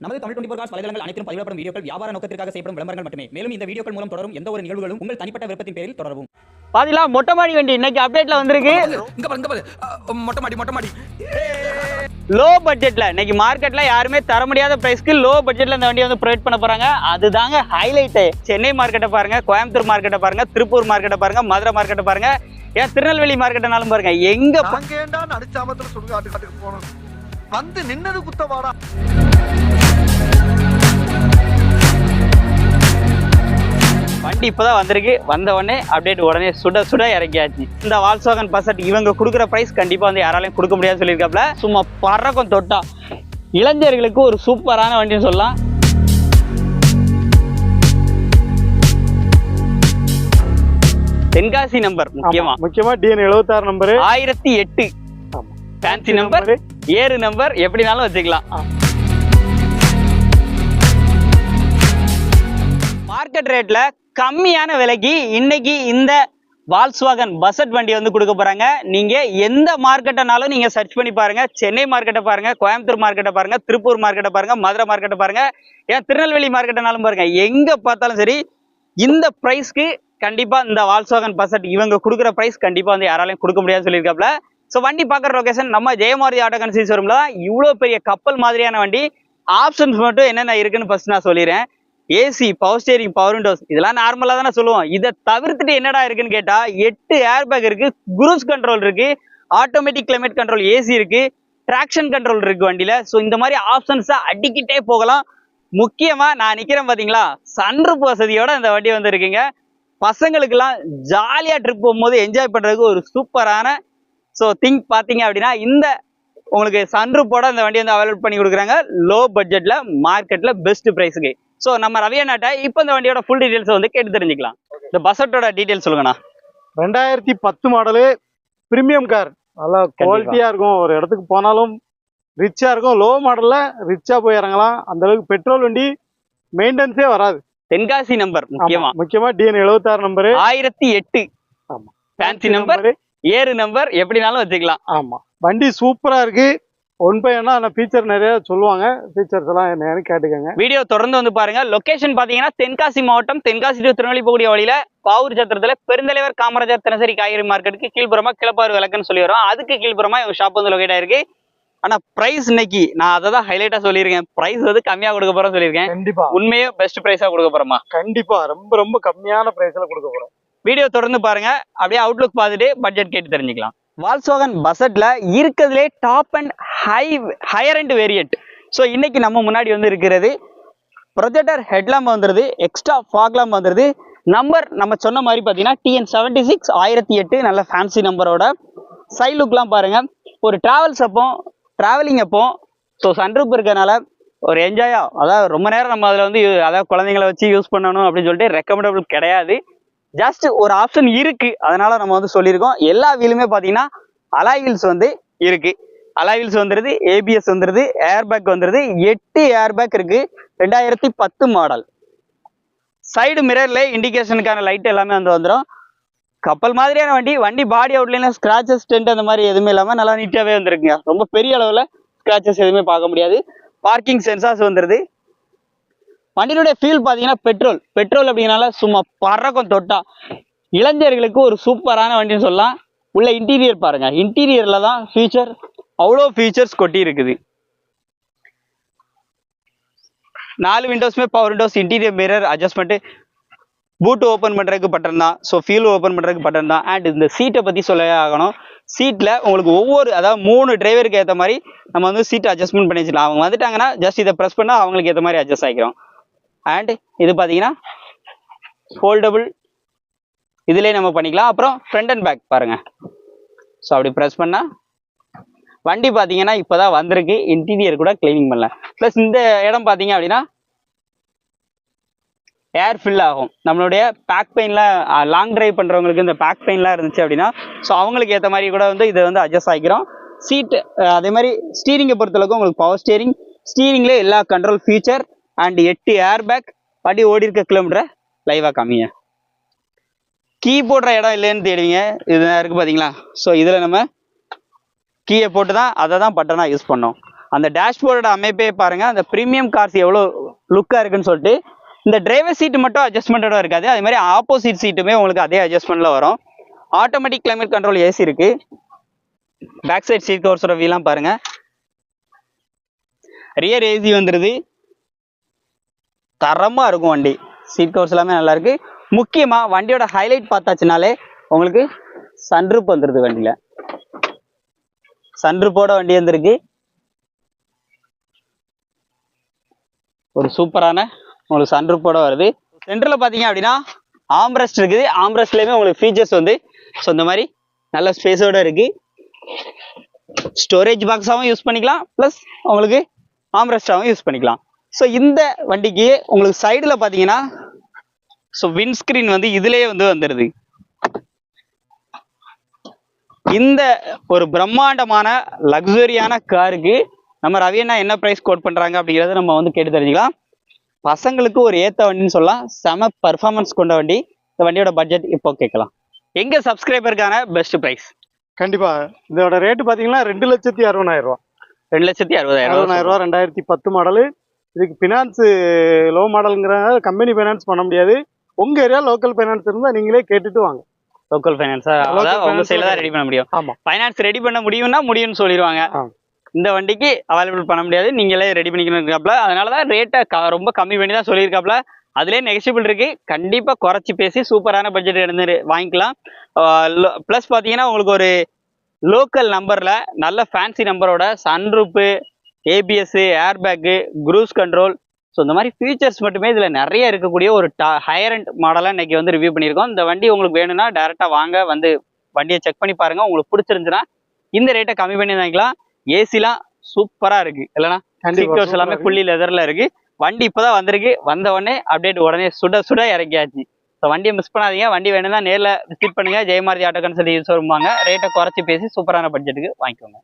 நமது Tamil twenty cos வலைதளங்கள் அனைத்தும் பதிவிடப்படும் வீடியோக்கள் வியாபார நோக்கத்திற்காக செய்யப்படும் விளம்பரங்கள் மட்டுமே. மேலும் இந்த வீடியோக்கள் மூலம் தொடரும் எந்த ஒரு நிகழ்வுகளும் உங்கள் தனிப்பட்ட விருப்பத்தின் பேரில் தொடரவும். பாத்தீங்களா? மொட்டை மாடி வண்டி இன்னைக்கு அப்டேட்ல வந்திருக்கு. இங்க பாரு இங்க பாரு மொட்டை மாடி மொட்டை மாடி. லோ பட்ஜெட்ல இன்னைக்கு மார்க்கெட்ல யாருமே தர முடியாத பிரைஸ்க்கு லோ பட்ஜெட்ல இந்த வண்டியை வந்து ப்ரொவைட் பண்ண போறாங்க. அதுதாங்க ஹைலைட் சென்னை மார்க்கெட்டை பாருங்க கோயம்புத்தூர் மார்க்கெட்டை பாருங்க திருப்பூர் மார்க்கெட்டை பாருங்க மதுரை மார்க்கெட்டை பாருங்க. ஏன் திருநெல்வேலி மார்க்கெட்னாலும் பாருங்க எங்க ப- நாங்க ஏன்டா நடிச்சாமத்துல சுடுகாட்டு காட்டுக்கு போனோம்? வந்து நின்னது குத்தவாடா. வண்டி இப்பதான் வந்திருக்கு. வந்த உடனே அப்டேட் உடனே சுட சுட இறக்கியாச்சு. இந்த வால்ஸ்வாகன் பசட் இவங்க கொடுக்குற பிரைஸ் கண்டிப்பா வந்து யாராலையும் கொடுக்க முடியாதுன்னு சொல்லியிருக்காப்ல. சும்மா பறக்கும் தொட்டா. இளைஞர்களுக்கு ஒரு சூப்பரான வண்டின்னு சொல்லலாம். தென்காசி நம்பர் முக்கியமா. முக்கியமா டிஎன் எழுபத்தாறு நம்பரு ஆயிரத்தி எட்டு. ஃபேன்சி நம்பர் ஏறு நம்பர் எப்படினாலும் வச்சுக்கலாம். மார்க்கெட் ரேட்ல கம்மியான விலைக்கு இன்னைக்கு இந்த வால்ஸ்வாகன் பசட் வண்டி வந்து கொடுக்க போறாங்க. நீங்க எந்த மார்க்கெட்டனாலும் நீங்க சர்ச் பண்ணி பாருங்க. சென்னை மார்க்கெட்டை பாருங்க கோயம்புத்தூர் மார்க்கெட்டை பாருங்க திருப்பூர் மார்க்கெட்டை பாருங்க மதுரை மார்க்கெட்டை பாருங்க. ஏன் திருநெல்வேலி மார்க்கெட்டனாலும் பாருங்க எங்க பார்த்தாலும் சரி இந்த ப்ரைஸ்க்கு கண்டிப்பா இந்த வால்ஸ்வாகன் பசட் இவங்க கொடுக்குற ப்ரைஸ் கண்டிப்பா வந்து யாராலையும் கொடுக்க முடியாதுன்னு சொல்லியிருக்காப்ல ஸோ வண்டி பார்க்குற லொக்கேஷன் நம்ம ஜெயமாரதி ஆட்டோ கன்சீஸ் தான் இவ்வளோ பெரிய கப்பல் மாதிரியான வண்டி ஆப்ஷன்ஸ் மட்டும் என்னென்ன இருக்குன்னு ஃபர்ஸ்ட் நான் சொல்லிடுறேன். AC power steering power windows இதெல்லாம் நார்மலாக தானே சொல்லுவோம். இதை தவிர்த்துட்டு என்னடா இருக்குன்னு கேட்டால் எட்டு ஏர் பேக் இருக்கு குரூஸ் கண்ட்ரோல் இருக்கு ஆட்டோமேட்டிக் கிளைமேட் கண்ட்ரோல் ஏசி இருக்கு ட்ராக்ஷன் கண்ட்ரோல் இருக்கு வண்டியில. ஸோ இந்த மாதிரி ஆப்ஷன்ஸை அடிக்கிட்டே போகலாம். முக்கியமாக நான் நிற்கிறேன் பார்த்தீங்களா சன்ரூப் வசதியோட இந்த வண்டி வந்து இருக்குங்க பசங்களுக்கெல்லாம் ஜாலியாக ட்ரிப் போகும்போது என்ஜாய் பண்ணுறதுக்கு ஒரு சூப்பரான ஸோ திங்க் பார்த்தீங்க அப்படின்னா இந்த உங்களுக்கு சன்ரூப்போட இந்த வண்டி வந்து அவைலபிள் பண்ணி கொடுக்குறாங்க. லோ பட்ஜெட்டில் மார்க்கெட்டில் பெஸ்ட் ப்ரைஸுக்கு ஸோ நம்ம ரவியண்ணாட்ட இப்போ இந்த வண்டியோட ஃபுல் டீடைல்ஸ் வந்து கேட்டு தெரிஞ்சுக்கலாம். இந்த பஸ்ஸட்டோட டீடைல்ஸ் சொல்லுங்கண்ணா. ரெண்டாயிரத்தி பத்து மாடலு பிரீமியம் கார் நல்லா குவாலிட்டியா இருக்கும். ஒரு இடத்துக்கு போனாலும் ரிச்சா இருக்கும். லோ மாடல்ல ரிச்சா போய் இறங்கலாம். அந்த அளவுக்கு பெட்ரோல் வண்டி மெயின்டெனன்ஸே வராது. தென்காசி நம்பர் முக்கியமா. முக்கியமா டிஎன் எழுபத்தாறு நம்பரு ஆயிரத்தி எட்டு. ஆமா. ஃபேன்சி நம்பர் ஏறு நம்பர் எப்படினாலும் வச்சுக்கலாம். ஆமா. வண்டி சூப்பரா இருக்கு. ஒன் பை ஒன்னா அந்த ஃபீச்சர் நிறைய சொல்லுவாங்க. ஃபீச்சர்ஸ் எல்லாம் என்னன்னு கேட்டுக்கோங்க. வீடியோ தொடர்ந்து வந்து பாருங்க. லொகேஷன் பாத்தீங்கன்னா தென்காசி மாவட்டம் தென்காசி டு திருநெல்வேலி போகக்கூடிய வழியில பாவூர் சத்திரத்துல பெருந்தலைவர் காமராஜர் தினசரி காய்கறி மார்க்கெட்டுக்கு கீழ்ப்புறமா கிளப்பாறு விளக்குன்னு சொல்லி வரும். அதுக்கு கீழ்ப்புறமா இவங்க ஷாப் வந்து லொகேட் ஆயிருக்கு. ஆனா பிரைஸ் இன்னைக்கு நான் அதை தான் ஹைலைட்டா சொல்லியிருக்கேன். பிரைஸ் வந்து கம்மியா கொடுக்க போறேன் சொல்லியிருக்கேன். கண்டிப்பா. உண்மையே பெஸ்ட் பிரைஸா கொடுக்க போறோமா? கண்டிப்பா. ரொம்ப ரொம்ப கம்மியான பிரைஸ்ல கொடுக்க போறோம். வீடியோ தொடர்ந்து பாருங்க. அப்படியே அவுட்லுக் பார்த்துட்டு பட்ஜெட் கேட்டு தெரிஞ்சுக்கலாம். வால்சோகன் பட்ஜெட்ல இருக்கிறதுலே top and high higher and variant so இன்னைக்கு நம்ம முன்னாடி வந்து இருக்கிறது ப்ரொஜெக்டர் ஹெட்லாம் வந்துருது எக்ஸ்ட்ரா ஃபாக்லாம் வந்துருது. நம்பர் நம்ம சொன்ன மாதிரி பார்த்தீங்கன்னா டிஎன் செவன்ட்டி சிக்ஸ் ஆயிரத்தி எட்டு நல்ல ஃபேன்சி நம்பரோட சைட் லுக்லாம் பாருங்கள் ஒரு டிராவல்ஸ் அப்போ ட்ராவலிங் அப்போ ஸோ சன்ரூப் இருக்கிறனால ஒரு என்ஜாயாக அதாவது ரொம்ப நேரம் நம்ம அதில் வந்து அதாவது குழந்தைங்களை வச்சு யூஸ் பண்ணணும் அப்படின்னு சொல்லிட்டு ரெக்கமெண்டபிள் கிடையாது. ஜஸ்ட் ஒரு ஆப்ஷன் இருக்கு. அதனால நம்ம வந்து சொல்லியிருக்கோம். எல்லா வீலுமே பார்த்தீங்கன்னா அலாய் வீல்ஸ் வந்து இருக்கு. அலாய் வீல்ஸ் வந்துருது ஏபிஎஸ் வந்துருது ஏர்பேக் வந்துருது. எட்டு ஏர்பேக் இருக்கு. ரெண்டாயிரத்தி பத்து மாடல் சைடு மிரர்ல இண்டிகேஷனுக்கான லைட் எல்லாமே வந்து வந்துடும் கப்பல் மாதிரியான வண்டி வண்டி பாடி அவுட்லைன்ல ஸ்கிராச்சஸ் டென்ட் அந்த மாதிரி எதுவுமே இல்லாமல் நல்லா நீட்டாகவே வந்துருக்குங்க. ரொம்ப பெரிய அளவில் ஸ்கிராச்சஸ் எதுவுமே பார்க்க முடியாது. பார்க்கிங் சென்சார்ஸ் வந்துருது. வண்டியினுடைய ஃபீல் பார்த்தீங்கன்னா பெட்ரோல் பெட்ரோல் அப்படிங்கனால சும்மா பறக்கும் தொட்டா. இளைஞர்களுக்கு ஒரு சூப்பரான வண்டின்னு சொல்லலாம். உள்ள இன்டீரியர் பாருங்க. இன்டீரியர்ல தான் ஃபீச்சர் அவ்வளோ ஃபீச்சர்ஸ் கொட்டி இருக்குது. நாலு விண்டோஸ்மே power windows interior mirror adjustment boot open பண்ணுறதுக்கு பட்டன் தான். ஸோ ஃபீல் ஓப்பன் பண்ணுறதுக்கு பட்டன் தான். அண்ட் இந்த சீட்டை பற்றி சொல்லவே ஆகணும். சீட்டில் உங்களுக்கு ஒவ்வொரு அதாவது மூணு டிரைவருக்கு ஏற்ற மாதிரி நம்ம வந்து சீட்டை அட்ஜஸ்ட்மெண்ட் பண்ணி வச்சுக்கலாம் அவங்க வந்துட்டாங்கன்னா ஜஸ்ட் இதை ப்ரெஸ் பண்ணால் அவங்களுக்கு ஏற்ற மாதிரி அட்ஜஸ்ட் ஆகிக்கிறோம் அண்ட் இது பார்த்தீங்கன்னா ஃபோல்டபுள் இதுலேயே நம்ம பண்ணிக்கலாம். அப்புறம் ஃப்ரண்ட் அண்ட் பேக் பாருங்கள் ஸோ அப்படி ப்ரெஸ் பண்ணால் வண்டி பார்த்தீங்கன்னா இப்போ தான் வந்திருக்கு. இன்டீரியர் கூட க்ளீனிங் பண்ணல. ப்ளஸ் இந்த இடம் பார்த்தீங்க அப்படின்னா ஏர் ஃபில் ஆகும். நம்மளுடைய பேக் பெயின்லாம் லாங் டிரைவ் பண்ணுறவங்களுக்கு இந்த பேக் பெயின்லாம் இருந்துச்சு அப்படின்னா ஸோ அவங்களுக்கு ஏற்ற மாதிரி கூட வந்து இதை வந்து அட்ஜஸ்ட் ஆகிக்கிறோம் சீட்டு அதே மாதிரி ஸ்டீரிங்கை பொறுத்தளவுக்கு உங்களுக்கு பவர் ஸ்டீரிங் ஸ்டீரிங்லேயே எல்லா கண்ட்ரோல் ஃபீச்சர் அண்ட் எட்டு ஏர் பேக் வண்டி ஓடி இருக்க கிலோமீட்டரை லைவாக காமிங்க. கீ போடுற இடம் இல்லைன்னு தேடுவீங்க. இது இருக்குது பார்த்தீங்களா ஸோ இதில் நம்ம கீயை போட்டு தான் அதை தான் பட்டனாக யூஸ் பண்ணோம் அந்த டேஷ்போர்டோட அமைப்பே பாருங்கள் அந்த ப்ரீமியம் கார்ஸ் எவ்வளோ லுக்காக இருக்குன்னு சொல்லிட்டு இந்த டிரைவர் சீட்டு மட்டும் அட்ஜஸ்ட்மெண்ட்டோட இருக்காது. அதே மாதிரி ஆப்போசிட் சீட்டுமே உங்களுக்கு அதே அட்ஜஸ்ட்மெண்ட்டில் வரும். ஆட்டோமேட்டிக் கிளைமேட் கண்ட்ரோல் ஏசி இருக்குது பேக் சைட் சீட் கவர்ஸோட வீலாம் பாருங்கள் ரியர் ஏசி வந்துடுது தரமாக இருக்கும் வண்டி. சீட் கவர்ஸ் எல்லாமே நல்லா முக்கியமாக வண்டியோட ஹைலைட் பார்த்தாச்சுனாலே உங்களுக்கு சன்ரூப் வந்துடுது வண்டியில். சன்ரூப்போட வண்டி வந்திருக்கு. ஒரு சூப்பரான உங்களுக்கு சன்ரூப்போட வருது. சென்டரில் பார்த்தீங்க அப்படின்னா ஆம்ரெஸ்ட் இருக்குது. ஆம்ரஸ்ட்லேயுமே உங்களுக்கு ஃபீச்சர்ஸ் வந்து ஸோ இந்த மாதிரி நல்ல ஸ்பேஸோட இருக்குது ஸ்டோரேஜ் பாக்ஸாகவும் யூஸ் பண்ணிக்கலாம். ப்ளஸ் உங்களுக்கு ஆம்ரெஸ்டாகவும் யூஸ் பண்ணிக்கலாம். ஸோ இந்த வண்டிக்கு உங்களுக்கு சைடில் பார்த்தீங்கன்னா ஸோ விண்ட்ஸ்கிரீன் வந்து இதுலேயே வந்து வந்துடுது இந்த ஒரு பிரம்மாண்டமான லக்ஸரியான காருக்கு நம்ம ரவி அண்ணா என்ன ப்ரைஸ் கோட் பண்ணுறாங்க அப்படிங்கிறத நம்ம வந்து கேட்டு தெரிஞ்சுக்கலாம். பசங்களுக்கு ஒரு ஏற்ற வண்டின்னு சொல்லலாம். செம பர்ஃபார்மன்ஸ் கொண்ட வண்டி. இந்த வண்டியோட பட்ஜெட் இப்போ கேட்கலாம். எங்க சப்ஸ்கிரைபருக்கான பெஸ்ட் ப்ரைஸ் கண்டிப்பா. இதோட ரேட்டு பாத்தீங்கன்னா ரெண்டு லட்சத்தி அறுபதாயிரம் ரூபா ரெண்டு லட்சத்தி அறுபதாயிரம் அறுபதாயிரம் ரூபா ரெண்டாயிரத்தி பத்து மாடலு இதுக்கு ஃபினான்ஸ் லோ மாடலுங்கிறனால கம்பெனி ஃபைனான்ஸ் பண்ண முடியாது. உங்க ஏரியா லோக்கல் ஃபைனான்ஸ் இருந்தா நீங்களே கேட்டுட்டு வாங்க. லோக்கல் ஃபைனான்ஸா அதாவது உங்க சைடில் தான் ரெடி பண்ண முடியும். ஆமா. ஃபைனான்ஸ் ரெடி பண்ண முடியும்னா முடியும்னு சொல்லிடுவாங்க. இந்த வண்டிக்கு அவைலபிள் பண்ண முடியாது. நீங்களே ரெடி பண்ணிக்கணும் இருக்காப்ல அதனால தான் ரேட்டை ரொம்ப கம்மி பண்ணி தான் சொல்லியிருக்காப்ல. அதுலேயே நெகசிபிள் இருக்கு. கண்டிப்பா குறைச்சி பேசி சூப்பரான பட்ஜெட் எடுத்து வாங்கிக்கலாம். ப்ளஸ் பார்த்தீங்கன்னா உங்களுக்கு ஒரு லோக்கல் நம்பர்ல நல்ல ஃபேன்சி நம்பரோட sunroof ABS airbag cruise control so இந்த மாதிரி ஃபீச்சர்ஸ் மட்டுமே இதில் நிறைய இருக்கக்கூடிய ஒரு டா ஹையர் அண்ட் மாடலாக இன்னைக்கு வந்து ரிவ்யூ பண்ணியிருக்கோம். இந்த வண்டி உங்களுக்கு வேணும்னா டேரெக்டாக வாங்க வந்து வண்டியை செக் பண்ணி பாருங்க. உங்களுக்கு பிடிச்சிருந்துச்சுன்னா இந்த ரேட்டை கம்மி பண்ணி வாங்கிக்கலாம். ஏசிலாம் சூப்பராக இருக்கு. இல்லைனா சீட் எல்லாமே ஃபுல்லி லெதர்ல இருக்கு. வண்டி இப்போதான் வந்திருக்கு. வந்த உடனே அப்டேட் உடனே சுட சுட இறக்கியாச்சு ஸோ வண்டியை மிஸ் பண்ணாதீங்க. வண்டி வேணும்னா நேரில் விசிட் பண்ணுங்க. ஜெயமாரதி ஆட்டோ கன்சல்ட் யூஸ் வருவாங்க ரேட்டை குறைச்சி பேசி சூப்பரான பட்ஜெட்டுக்கு வாங்கிக்கோங்க.